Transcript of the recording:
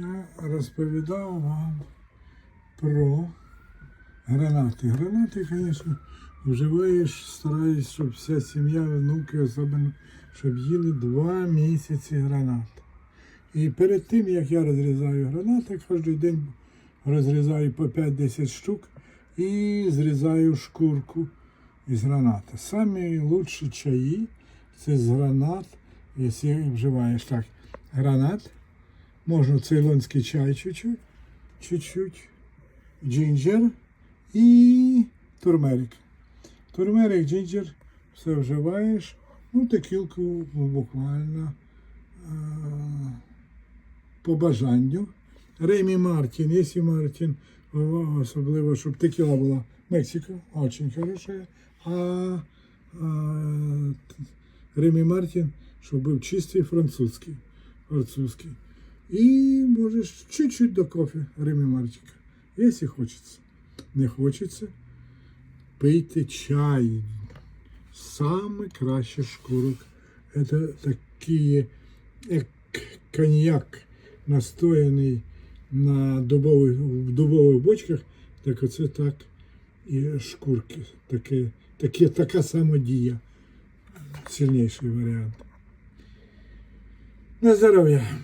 я розповідав вам про гранати. Гранати, звісно, вживаєш, стараюсь, щоб вся сім'я, внуки, особливо, щоб їли два місяці гранат. І перед тим, як я розрізаю гранати, кожен день розрізаю по 5-10 штук і зрізаю шкурку із граната. Самі лучші чаї це з гранат, якщо вживаєш так. Гранат, можна цейлонський чай чуть-чуть, чуть-чуть, джинджер і турмерик. Турмерик, джинджер, все вживаєш, ну текілку буквально а, по бажанню. Ремі Мартін, якщо Мартін, особливо, щоб текіла була Мексика, очень хорошая. А, а Ремі Мартін, щоб був чистий французький. французький. І можеш чуть-чуть до кофе Ремі Мартіка, якщо хочеться. Не хочеться, пийте чай. Саме краще шкурок. Це такі, як коньяк, настояний на дубових, в дубових бочках, так оце так і шкурки. Таке, таке, така сама дія. Сильніший варіант. На здоров'я!